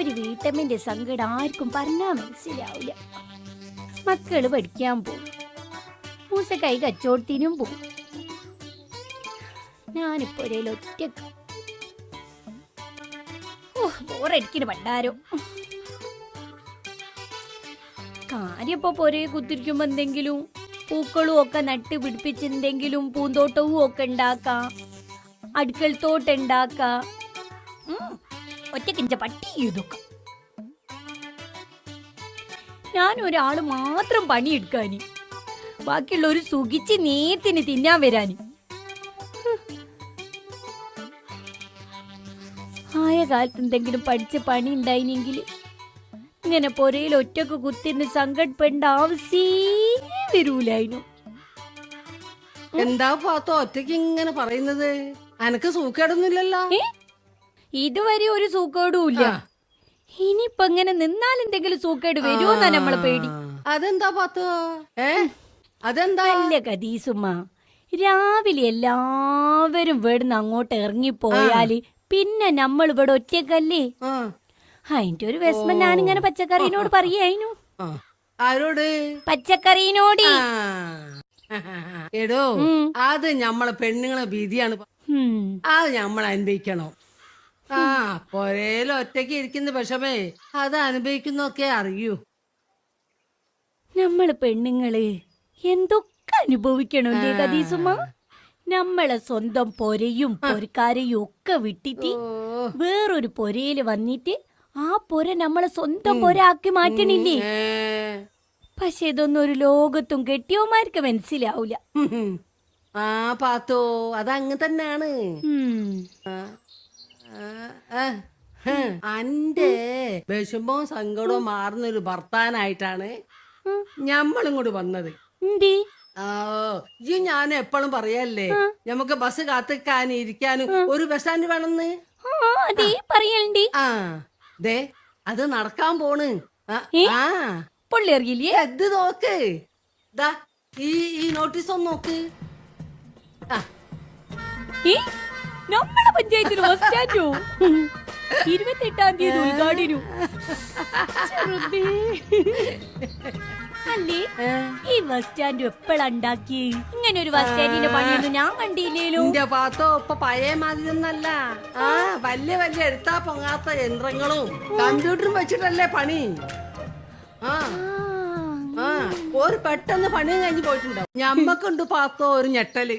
ഒരു വീട്ടമ്മന്റെ സങ്കടം ആർക്കും പറഞ്ഞാ മനസ്സിലാവില്ല മക്കൾ പഠിക്കാൻ പോകും മൂസ കൈ കച്ചോടത്തിനും പോകും ഞാനിപ്പോ ഒറ്റയ്ക്ക്. ബോറടിക്കണ പണ്ടാരോ. കാര്യപ്പോ പൊരേ കുത്തിരിക്കുമ്പോ എന്തെങ്കിലും പൂക്കളും ഒക്കെ നട്ട് പിടിപ്പിച്ചെന്തെങ്കിലും പൂന്തോട്ടവും ഒക്കെ ഉണ്ടാക്കാം. അടുക്കൽ തോട്ടം ഉണ്ടാക്കാം ഒറ്റക്കിഞ്ച പട്ടി ഇതൊക്കെ. ഞാൻ ഒരാൾ മാത്രം പണിയെടുക്കാന്. ബാക്കിയുള്ള ഒരു സുഖിച്ച് നേരത്തിന് തിന്നാൻ വരാന്. ആയ കാലത്ത് എന്തെങ്കിലും പഠിച്ച പണി ഉണ്ടായിനെങ്കിൽ ഇങ്ങനെ പൊരയിൽ ഒറ്റയ്ക്ക് കുത്തിന്ന് സങ്കടപ്പെടേണ്ട ആവശ്യേ വരൂലായിരുന്നു എന്താ പാത്തോ? ഒറ്റയ്ക്ക് ഇങ്ങനെ പറയുന്നത്? അനക്ക് സൂക്കേടൊന്നുമില്ലല്ലോ? ഇതുവരെ ഒരു സൂക്കേടും ഇല്ല. ഇനിയിപ്പൊ ഇങ്ങനെ നിന്നാൽ എന്തെങ്കിലും സൂക്കേട് വരുമോന്നാ നമ്മളെ പേടി. അതെന്താ പാത്തോ? ഏ? അതെന്താ? അല്ല കദീസുമ്മ രാവിലെ എല്ലാവരും ഇവിടുന്ന് അങ്ങോട്ട് ഇറങ്ങിപ്പോയാൽ പിന്നെ നമ്മൾ ഇവിടെ ഒറ്റക്കല്ലേ അതിന്റെ ഒരു വിഷമം. ഞാനിങ്ങനെ പച്ചക്കറീനോട് പറയായിരുന്നു. ആരോട്? പച്ചക്കറീനോട്. ആ. എടോ. അത് ഞമ്മളെ പെണ്ണുങ്ങളെ ഭീതിയാണ്. അത് നമ്മൾ അനുഭവിക്കണം. ആ പൊരയിൽ ഒറ്റയ്ക്ക് ഇരിക്കുന്ന വിഷമേ അത് അനുഭവിക്കുന്നൊക്കെ അറിയൂ. നമ്മൾ പെണ്ണുങ്ങൾ എന്തൊക്കെ അനുഭവിക്കണല്ലേ കദീസുമ്മ നമ്മളെ സ്വന്തം പൊരയും പൊരക്കാരെയും ഒക്കെ വിട്ടിട്ട് വേറൊരു പൊരയിൽ വന്നിട്ട് ആ പൊര നമ്മളെ സ്വന്തം പൊര ആക്കി മാറ്റണില്ലേ. പക്ഷെ ഇതൊന്നും ഒരു ലോകത്തും കെട്ടിയോമാർക്ക് മനസ്സിലാവൂല. ആ പാത്തോ അതങ്ങ് തന്നെയാണ്. അന്റെ വിഷമവും സങ്കടവും മാറുന്നൊരു ഭർത്താനായിട്ടാണ് ഞമ്മളും കൂടി വന്നത്. ഈ ഞാൻ എപ്പോഴും പറയല്ലേ നമുക്ക് ബസ് കാത്തിക്കാനും ഇരിക്കാനും ഒരു ബസ് സ്റ്റാൻഡ് വേണമെന്ന് ആ. പറയണ്ടി ആ ദേ അത് നടക്കാൻ പോണ്. ആ, പുള്ളി അറിയില്ലേ ഇത് നോക്ക്? ദാ ഈ ഈ നോട്ടീസ് ഒന്ന് നോക്ക്. ആ? നമ്മളെ പഞ്ചായത്തിന് ബസ് സ്റ്റാൻഡോ ഇരുപത്തെട്ടാം തീയതി ഉദ്ഘാടനം. അല്ലേ? ഈ ബസ് സ്റ്റാൻഡ് എപ്പോഴാണ്ടാക്കി ഇങ്ങനെ ഒരു ബസ് സ്റ്റാൻഡിന്റെ പണിയൊന്നും ഞാൻ കണ്ടില്ലേലോ? എന്റെ പാത്തോ ഇപ്പൊ പഴയ മാതിരി ഒന്നല്ല. ആ വലിയ വലിയ എടുത്താ പൊങ്ങാത്ത യന്ത്രങ്ങളും കമ്പ്യൂട്ടറും വെച്ചിട്ടല്ലേ പണി. ആ. ആ. ഒരു പെട്ടെന്ന് പണി കഴിഞ്ഞ് പോയിട്ടുണ്ടാവും. ഞമ്മക്കുണ്ട് പാത്തോ ഒരു ഞെട്ടൽ.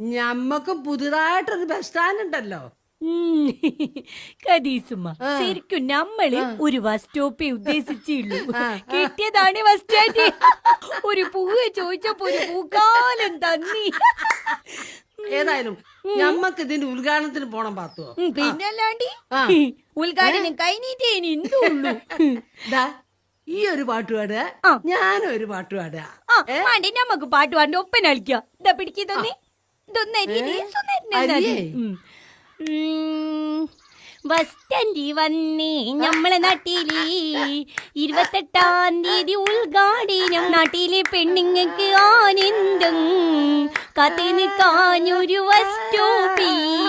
ഞമ്മക്ക് പുതുതായിട്ടൊരു ബസ് സ്റ്റാൻഡ് ഉണ്ടല്ലോ. കദീസുമ്മ ശരിക്കും നമ്മൾ ഒരു ബസ് സ്റ്റോപ്പേ ഉദ്ദേശിച്ചുള്ളൂ കിട്ടിയതാണ് ബസ് സ്റ്റാൻഡ് ഒരു പൂവ് ചോദിച്ചപ്പോ ഒരു പൂക്കാലം തന്നി. ഏതായാലും ഞമ്മക്ക് ഇതിന്റെ ഉദ്ഘാടനത്തിന് പോണം പാത്തോ പിന്നല്ലാണ്ടി. ഉദ്ഘാടനം കഴിഞ്ഞിട്ടേ ഇനി എന്തുള്ളൂ? ഈ ഒരു പാട്ട് പാടുക ഞാനൊരു പാട്ട് പാടുക. നമുക്ക് പാട്ട് പാടിന്റെ ഒപ്പന കളിക്കുക ഇതാ പിടിക്കുന്നേ ബസ് സ്റ്റാൻഡിൽ വന്നേ നമ്മളെ നാട്ടിൽ. ഇരുപത്തെട്ടാം തീയതി ഉദ്ഘാടനം. നാട്ടിലെ പെണ്ണുങ്ങൾക്ക് ആനന്ദം. കഥ നിൽക്കാനൊരു ബസ് സ്റ്റോപ്പിൽ.